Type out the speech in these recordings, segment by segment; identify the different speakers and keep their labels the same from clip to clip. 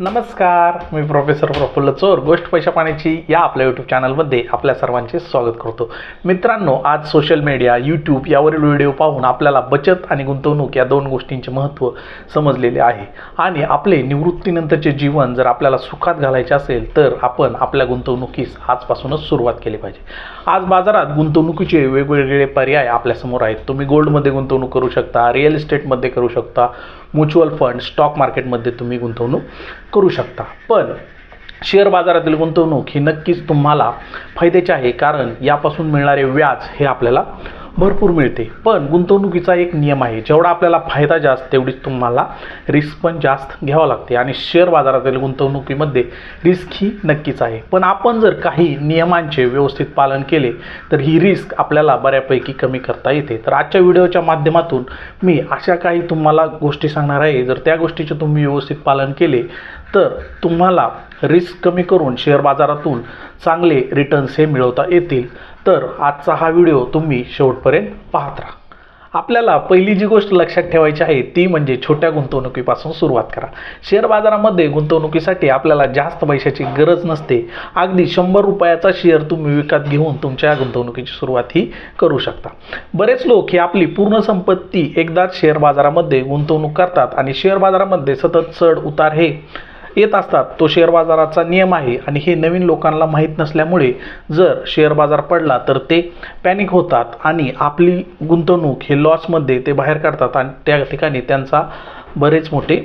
Speaker 1: नमस्कार मी प्रोफेसर प्रफुल्ल चोर गोष्ट पैशा पाण्याची या आपल्या यूट्यूब चॅनलमध्ये आपल्या सर्वांचे स्वागत करतो. मित्रांनो आज सोशल मीडिया यूट्यूब यावरील व्हिडिओ पाहून आपल्याला बचत आणि गुंतवणूक या दोन गोष्टींचे महत्त्व समजलेले आहे. आणि आपले निवृत्तीनंतरचे जीवन जर आपल्याला सुखात घालायचे असेल तर आपण आपल्या गुंतवणुकीस आजपासूनच सुरुवात केली पाहिजे. आज बाजारात गुंतवणुकीचे वेगवेगळे पर्याय आपल्यासमोर आहेत. तुम्ही गोल्डमध्ये गुंतवणूक करू शकता रिअल इस्टेटमध्ये करू शकता म्युच्युअल फंड स्टॉक मार्केटमध्ये तुम्ही गुंतवणूक करू शकता. पण शेअर बाजारातील गुंतवणूक ही नक्कीच तुम्हाला फायद्याची आहे कारण यापासून मिळणारे व्याज हे आपल्याला भरपूर मिळते. पण गुंतवणुकीचा एक नियम आहे जेवढा आपल्याला फायदा जास्त तेवढीच तुम्हाला रिस्क पण जास्त घ्यावं लागते आणि शेअर बाजारातील गुंतवणुकीमध्ये रिस्क ही नक्कीच आहे. पण आपण जर काही नियमांचे व्यवस्थित पालन केले तर ही रिस्क आपल्याला बऱ्यापैकी कमी करता येते. तर आजच्या व्हिडिओच्या माध्यमातून मी अशा काही तुम्हाला गोष्टी सांगणार आहे. जर त्या गोष्टीचे तुम्ही व्यवस्थित पालन केले तर तुम्हाला रिस्क कमी करून शेअर बाजारातून चांगले रिटर्न्स हे मिळवता येतील. तर आजचा हा व्हिडिओ तुम्ही शेवटपर्यंत पाहत राहा. आपल्याला पहिली जी गोष्ट लक्षात ठेवायची आहे ती म्हणजे छोट्या गुंतवणुकीपासून सुरुवात करा. शेअर बाजारामध्ये गुंतवणुकीसाठी आपल्याला जास्त पैशाची गरज नसते. अगदी शंभर रुपयाचा शेअर तुम्ही विकत घेऊन तुमच्या गुंतवणुकीची सुरुवात ही करू शकता. बरेच लोक ही आपली पूर्ण संपत्ती एकदाच शेअर बाजारामध्ये गुंतवणूक करतात आणि शेअर बाजारामध्ये सतत चढ उतार हे येत असतात तो शेअर बाजाराचा नियम आहे आणि हे नवीन लोकांना माहीत नसल्यामुळे जर शेअर बाजार पडला तर ते पॅनिक होतात आणि आपली गुंतवणूक हे लॉसमध्ये ते बाहेर काढतात आणि त्या ठिकाणी त्यांचा बरेच मोठे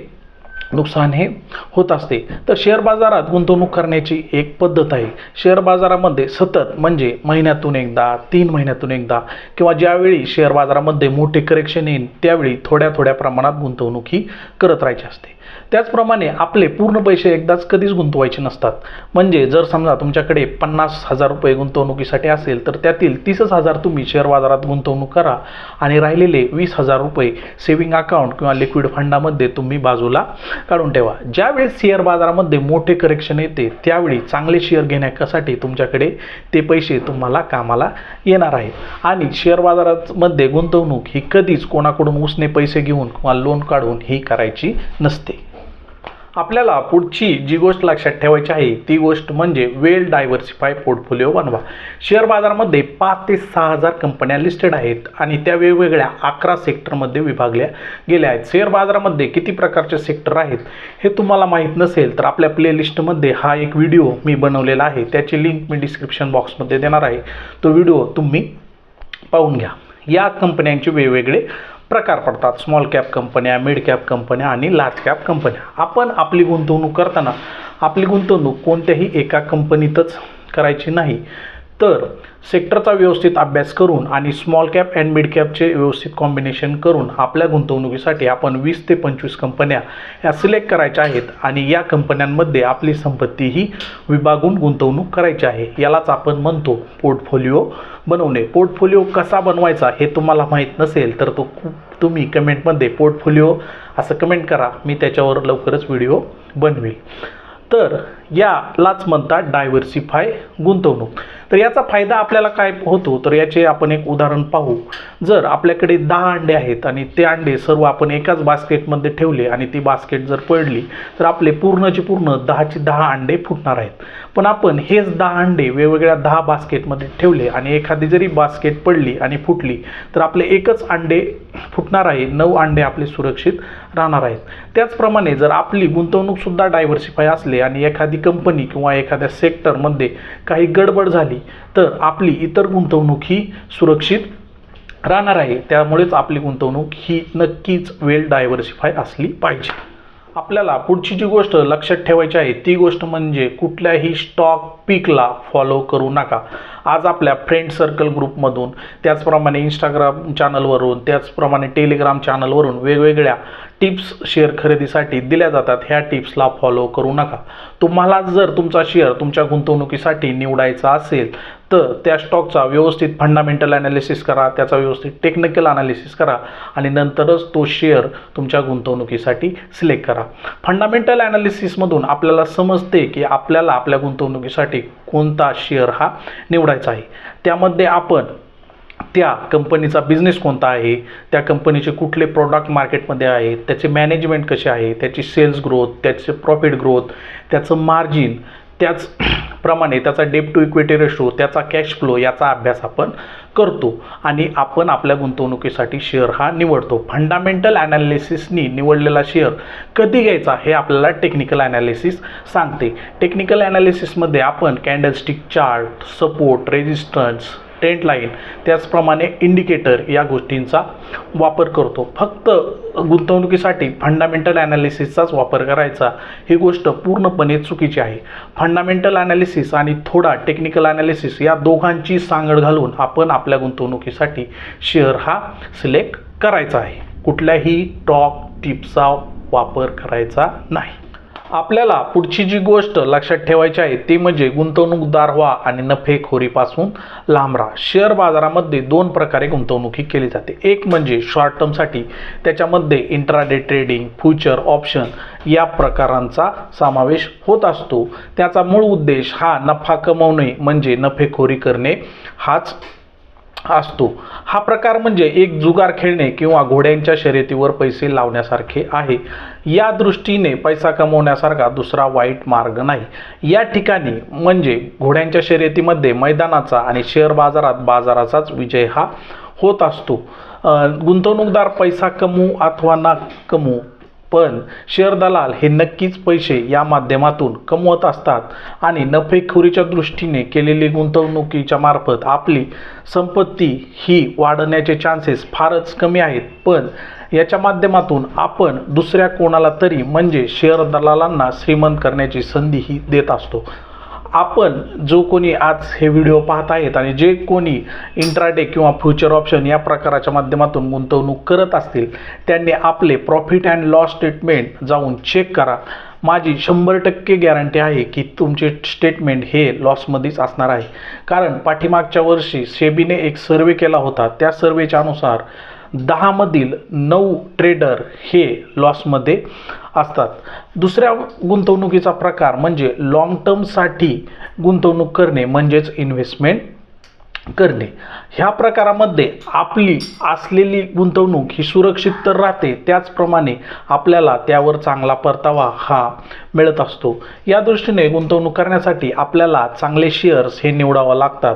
Speaker 1: नुकसान हे होत असते. तर शेअर बाजारात गुंतवणूक करण्याची एक पद्धत आहे. शेअर बाजारामध्ये सतत म्हणजे महिन्यातून एकदा तीन महिन्यातून एकदा किंवा ज्यावेळी शेअर बाजारामध्ये मोठे करेक्शन येईल त्यावेळी थोड्या थोड्या प्रमाणात गुंतवणूक ही करत राहायची असते. त्याचप्रमाणे आपले पूर्ण पैसे एकदाच कधीच गुंतवायचे नसतात. म्हणजे जर समजा तुमच्याकडे पन्नास हजार रुपये गुंतवणुकीसाठी असेल तर त्यातील तीसच हजार तुम्ही शेअर बाजारात गुंतवणूक करा आणि राहिलेले वीस हजार रुपये सेविंग अकाउंट किंवा लिक्विड फंडामध्ये तुम्ही बाजूला काढून ठेवा. ज्यावेळेस शेअर बाजारामध्ये मोठे करेक्शन येते त्यावेळी चांगले शेअर घेण्यासाठी तुमच्याकडे ते पैसे तुम्हाला कामाला येणार आहेत. आणि शेअर बाजारामध्ये गुंतवणूक ही कधीच कोणाकडून उसने पैसे घेऊन किंवा लोन काढून ही करायची नसते. आपल्याला पुढची जी गोष्ट लक्षात ठेवायची आहे ती गोष्ट म्हणजे वेल डायव्हर्सिफाय पोर्टफोलिओ बनवा. शेअर बाजारामध्ये पाच ते सहा हजार कंपन्या लिस्टेड आहेत आणि त्या वेगवेगळ्या अकरा सेक्टरमध्ये विभागल्या गेल्या आहेत. शेअर बाजारामध्ये किती प्रकारचे सेक्टर आहेत हे तुम्हाला माहीत नसेल तर आपल्या प्लेलिस्टमध्ये हा एक व्हिडिओ मी बनवलेला आहे. त्याची लिंक मी डिस्क्रिप्शन बॉक्समध्ये देणार आहे. तो व्हिडिओ तुम्ही पाहून घ्या. या कंपन्यांचे वेगवेगळे प्रकार पडतात. स्मॉल कॅप कंपन्या मिड कॅप कंपन्या आणि लार्ज कॅप कंपन्या आपण आपली गुंतवणूक करताना आपली गुंतवणूक कोणत्याही एका कंपनीतच करायची नाही. तर सेक्टरचा व्यवस्थित अभ्यास करून आणि स्मॉल कॅप अँड मिड कॅपचे व्यवस्थित कॉम्बिनेशन करून आपल्या गुंतवणुकीसाठी आपण वीस ते पंचवीस कंपन्या ह्या सिलेक्ट करायच्या आहेत आणि या कंपन्यांमध्ये आपली संपत्ती ही विभागून गुंतवणूक करायची आहे. यालाच आपण म्हणतो पोर्टफोलिओ बनवणे. पोर्टफोलिओ कसा बनवायचा हे तुम्हाला माहीत नसेल तर तो तुम्ही कमेंटमध्ये पोर्टफोलिओ असं कमेंट करा. मी त्याच्यावर लवकरच व्हिडिओ बनवेल तर यालाच म्हणतात डायव्हर्सिफाय गुंतवणूक. तर याचा फायदा आपल्याला काय होतो? तर याचे आपण एक उदाहरण पाहू. जर आपल्याकडे दहा अंडे आहेत आणि ते अंडे सर्व आपण एकाच बास्केटमध्ये ठेवले आणि ती बास्केट जर पडली तर आपले पूर्णचे पूर्ण दहाचे दहा अंडे फुटणार आहेत. पण आपण हेच दहा अंडे वेगवेगळ्या दहा बास्केटमध्ये ठेवले आणि एखादी जरी बास्केट पडली आणि फुटली तर आपले एकच अंडे फुटणार आहे नऊ अंडे आपले सुरक्षित राहणार आहेत. त्याचप्रमाणे जर आपली गुंतवणूकसुद्धा डायव्हर्सिफाय असले आणि एखादी कंपनी किंवा एखाद्या सेक्टरमध्ये काही गडबड झाली तर आपली इतर गुंतवणूक ही सुरक्षित राहणार आहे. त्यामुळेच आपली गुंतवणूक ही नक्कीच वेल डायव्हर्सिफाय असली पाहिजे. आपल्याला पुढची जी गोष्ट लक्षात ठेवायची आहे ती गोष्ट म्हणजे कुठल्याही स्टॉक पीकला फॉलो करू नका. आज आपल्या फ्रेंड सर्कल ग्रुपमधून त्याचप्रमाणे इंस्टाग्राम चॅनलवरून त्याचप्रमाणे टेलिग्राम चॅनलवरून वेगवेगळ्या टिप्स शेअर खरेदीसाठी दिल्या जातात. ह्या टिप्सला फॉलो करू नका. तुम्हाला जर तुमचा शेअर तुमच्या गुंतवणुकीसाठी निवडायचा असेल तर त्या स्टॉकचा व्यवस्थित फंडामेंटल ॲनालिसिस करा त्याचा व्यवस्थित टेक्निकल ॲनालिसिस करा आणि नंतरच तो शेअर तुमच्या गुंतवणुकीसाठी सिलेक्ट करा. फंडामेंटल ॲनालिसिसमधून आपल्याला समजते की आपल्याला आपल्या गुंतवणुकीसाठी कोणता शेअर हा निवडायचा आहे. त्यामध्ये आपण त्या कंपनीचा बिझनेस कोणता आहे? त्या कंपनीचे कुठले प्रॉडक्ट मार्केटमध्ये आहे? त्याचे मॅनेजमेंट कसे आहे? त्याची सेल्स ग्रोथ त्याचे प्रॉफिट ग्रोथ त्याचं मार्जिन त्याचप्रमाणे त्याचा डेप टू इक्विटी रेशो त्याचा कॅश फ्लो याचा अभ्यास आपण करतो. आणि आपण आपल्या गुंतवणुकीसाठी शेअर हा निवडतो. फंडामेंटल ॲनालिसिसनी निवडलेला शेअर कधी घ्यायचा हे आपल्याला टेक्निकल ॲनालिसिस सांगते. टेक्निकल ॲनालिसिसमध्ये आपण candlestick chart support resistance trend line त्याचप्रमाणे इंडिकेटर या गोष्टींचा वापर करतो. फक्त गुंतवणुकीसाठी फंडामेंटल ॲनालिसिसचाच वापर करायचा. ही गोष्ट पूर्णपणे चुकीची आहे. फंडामेंटल ॲनालिसिस आणि थोडा टेक्निकल ॲनालिसिस या दोघांची सांगड घालून आपण आपल्या गुंतवणुकीसाठी शेअर हा सिलेक्ट करायचा आहे. कुठल्याही टॉक टिप्सचा वापर करायचा नाही. आपल्याला पुढची जी गोष्ट लक्षात ठेवायची आहे ती म्हणजे गुंतवणूकदार व्हा आणि नफेखोरीपासून लांब राहा. शेअर बाजारामध्ये दोन प्रकारे गुंतवणुकी केली जाते. एक म्हणजे शॉर्ट टर्मसाठी त्याच्यामध्ये इंट्राडे ट्रेडिंग फ्युचर ऑप्शन या प्रकारांचा समावेश होत असतो. त्याचा मूळ उद्देश हा नफा कमवणे म्हणजे नफेखोरी करणे हाच असतो. हा प्रकार म्हणजे एक जुगार खेळणे किंवा घोड्यांच्या शर्यतीवर पैसे लावण्यासारखे आहे. या दृष्टीने पैसा कमवण्यासारखा दुसरा वाईट मार्ग नाही. या ठिकाणी म्हणजे घोड्यांच्या शर्यतीमध्ये मैदानाचा आणि शेअर बाजारात बाजाराचाच विजय हा होत असतो. गुंतवणूकदार पैसा कमवू अथवा ना कमवू पण शेअर दलाल हे नक्कीच पैसे या माध्यमातून कमवत असतात आणि नफेखोरीच्या दृष्टीने केलेली गुंतवणुकीच्या मार्फत आपली संपत्ती ही वाढण्याचे चान्सेस फारच कमी आहेत. पण याच्या माध्यमातून आपण दुसऱ्या कोणाला तरी म्हणजे शेअर दलालांना श्रीमंत करण्याची संधीही देत असतो. आपण जो कोणी आज हे व्हिडिओ पाहत आहेत आणि जे कोणी इंट्राडे किंवा फ्युचर ऑप्शन या प्रकाराच्या माध्यमातून गुंतवणूक करत असतील त्यांनी आपले प्रॉफिट अँड लॉस स्टेटमेंट जाऊन चेक करा. माझी शंभर टक्के गॅरंटी आहे की तुमचे स्टेटमेंट हे लॉसमध्येच असणार आहे. कारण पाठीमागच्या वर्षी सेबीने एक सर्वे केला होता. त्या सर्वेच्या अनुसार दहामधील नऊ ट्रेडर हे लॉसमध्ये असतात. दुसऱ्या गुंतवणुकीचा प्रकार म्हणजे लॉंग टर्मसाठी गुंतवणूक करणे म्हणजेच इन्व्हेस्टमेंट करणे. ह्या प्रकारामध्ये आपली असलेली गुंतवणूक ही सुरक्षित तर राहते त्याचप्रमाणे आपल्याला त्यावर चांगला परतावा हा मिळत असतो. या दृष्टीने गुंतवणूक करण्यासाठी आपल्याला चांगले शेअर्स हे निवडावं लागतात.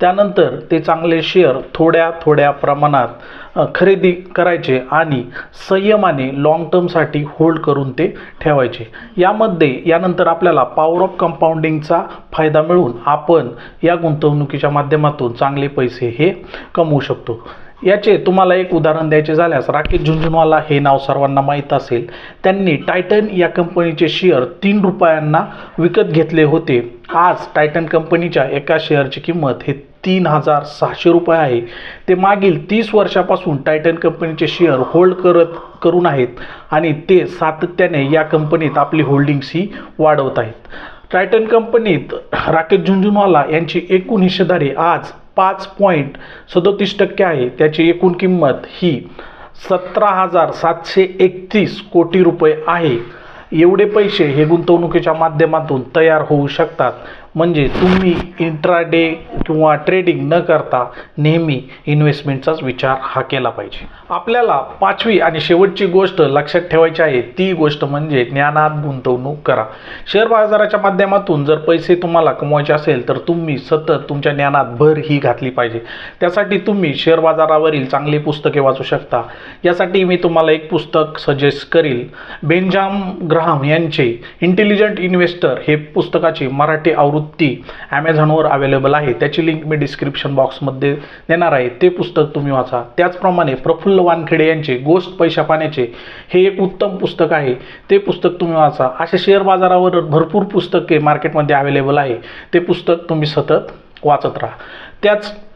Speaker 1: त्यानंतर ते चांगले शेअर थोड्या थोड्या प्रमाणात खरेदी करायचे आणि संयमाने लाँग टर्मसाठी होल्ड करून ते ठेवायचे. यामध्ये यानंतर आपल्याला पॉवर ऑफ कंपाऊंडिंगचा फायदा मिळून आपण या गुंतवणुकीच्या माध्यमातून चांगले पैसे हे कमवू शकतो. याचे तुम्हाला एक उदाहरण द्यायचे झाल्यास राकेश झुंझुनवाला हे नाव सर्वांना माहीत असेल. त्यांनी टायटन या कंपनीचे शेअर तीन रुपयांना विकत घेतले होते. आज टायटन कंपनीच्या एका शेअरची किंमत हे तीन हजार सहाशे रुपये आहे. ते मागील तीस वर्षापासून टायटन कंपनीचे शेअर होल्ड करत करून आहेत आणि ते सातत्याने या कंपनीत आपली होल्डिंग्स ही वाढवत आहेत. टायटन कंपनीत राकेश झुंझुनवाला यांची एकूण हिस्सेदारी आज पाच पॉईंट सदोतीस टक्के आहे. त्याची एकूण किंमत ही सतरा हजार सातशे एकतीस कोटी रुपये आहे. एवढे पैसे हे गुंतवणुकीच्या माध्यमातून तयार होऊ शकतात. म्हणजे तुम्ही इंट्राडे किंवा ट्रेडिंग न करता नेहमी इन्व्हेस्टमेंटचाच विचार हा केला पाहिजे. आपल्याला पाचवी आणि शेवटची गोष्ट लक्षात ठेवायची आहे ती गोष्ट म्हणजे ज्ञानात गुंतवणूक करा. शेअर बाजाराच्या माध्यमातून जर पैसे तुम्हाला कमवायचे असेल तर तुम्ही सतत तुमच्या ज्ञानात भर ही घातली पाहिजे. त्यासाठी तुम्ही शेअर बाजारावरील चांगली पुस्तके वाचू शकता. यासाठी मी तुम्हाला एक पुस्तक सजेस्ट करील. बेंजाम ग्राहम यांचे इंटेलिजंट इन्व्हेस्टर हे पुस्तकाची मराठी आवृत्ती ॲमेझॉनवर अवेलेबल आहे. त्याची लिंक मी डिस्क्रिप्शन बॉक्समध्ये देणार आहे. ते पुस्तक तुम्ही वाचा. त्याचप्रमाणे प्रफुल्ल वानखेडे यांचे गोष्ट पैशा पाण्याचे हे एक उत्तम पुस्तक आहे. ते पुस्तक तुम्ही वाचा. असे शेअर बाजारावर भरपूर पुस्तके मार्केटमध्ये अवेलेबल आहे. ते पुस्तक तुम्ही सतत वाचत राहा. त्याच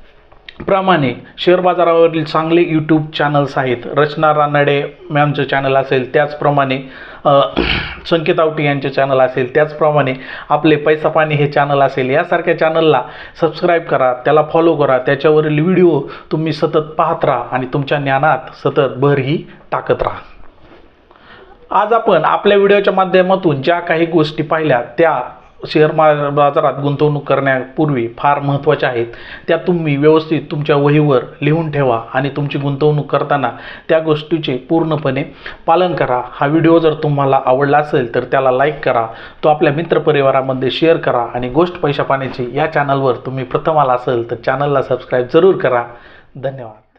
Speaker 1: प्रमाणे शेअर बाजारावरील चांगले यूट्यूब चॅनल्स आहेत. रचना रानडे मॅमचं चॅनल असेल त्याचप्रमाणे संकेत आवटी यांचे चॅनल असेल त्याचप्रमाणे आपले पैसा पाणी हे चॅनल असेल यासारख्या चॅनलला सबस्क्राईब करा त्याला फॉलो करा त्याच्यावरील व्हिडिओ तुम्ही सतत पाहत राहा आणि तुमच्या ज्ञानात सतत भरही टाकत राहा. आज आपण आपल्या व्हिडिओच्या माध्यमातून ज्या काही गोष्टी पाहिल्या त्या शेअर मा बाजारात गुंतवणूक करण्यापूर्वी फार महत्त्वाच्या आहेत. त्या तुम्ही व्यवस्थित तुमच्या वहीवर लिहून ठेवा आणि तुमची गुंतवणूक करताना त्या गोष्टीचे पूर्णपणे पालन करा. हा व्हिडिओ जर तुम्हाला आवडला असेल तर त्याला लाईक करा तो आपल्या मित्रपरिवारामध्ये शेअर करा आणि गोष्ट पैशा पाण्याची या चॅनलवर तुम्ही प्रथम आला असेल तर चॅनलला सबस्क्राईब जरूर करा. धन्यवाद.